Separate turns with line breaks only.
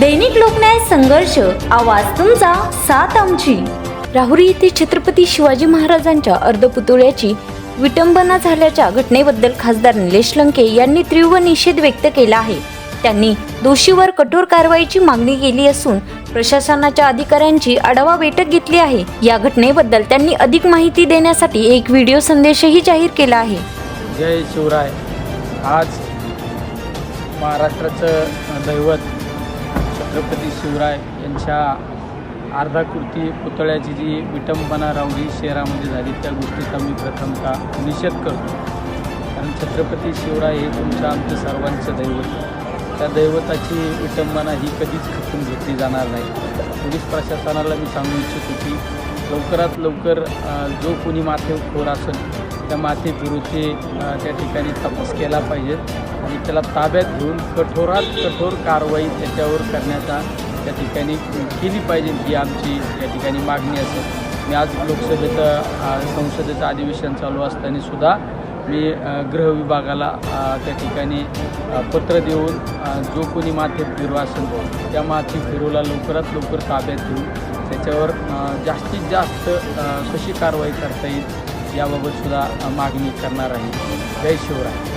दैनिक लोकन्याय संघर्ष आवाज तुमचा साथ आमची. राहुरी येथे छत्रपती शिवाजी महाराजांच्या अर्धपुतळ्याची विटंबना झाल्याच्या घटनेबद्दल खासदार निलेश लंके यांनी तीव्र निषेध व्यक्त केला आहे. त्यांनी दोषीवर कठोर कारवाईची मागणी केली असून प्रशासनाच्या अधिकाऱ्यांची आढावा बैठक घेतली आहे. या घटनेबद्दल त्यांनी अधिक माहिती देण्यासाठी एक व्हिडिओ संदेशही जाहीर केला आहे.
जय शिवराय. आज महाराष्ट्राचं दैवत छत्रपती शिवराय यांच्या अर्धाकृती पुतळ्याची जी विटंबना रावली शहरामध्ये झाली त्या गोष्टीचा मी प्रथमतः निषेध करतो कारण छत्रपती शिवराय हे तुमच्या आमच्या सर्वांचं दैवत आहे. त्या दैवताची विटंबना ही कधीच खपून घेतली जाणार नाही. पोलीस प्रशासनाला मी सांगू इच्छितो की लवकरात लवकर जो कोणी माथेखोर असेल त्या माथेफिरूचे त्या ठिकाणी तपास केला पाहिजे आणि त्याला ताब्यात घेऊन कठोरात कठोर कारवाई त्याच्यावर करण्याचा त्या ठिकाणी केली पाहिजे ही आमची या ठिकाणी मागणी असेल. मी आज लोकसभेचं संसदेचं अधिवेशन चालू असताना सुद्धा मी गृह विभागाला त्या ठिकाणी पत्र देऊन जो कोणी माथे फिरू असेल त्या माथी फिरूला लवकरात लवकर ताब्यात घेऊन त्याच्यावर जास्तीत जास्त कशी कारवाई करता येईल याबाबत सुद्धा मागणी करणार आहे. जय शिवराय.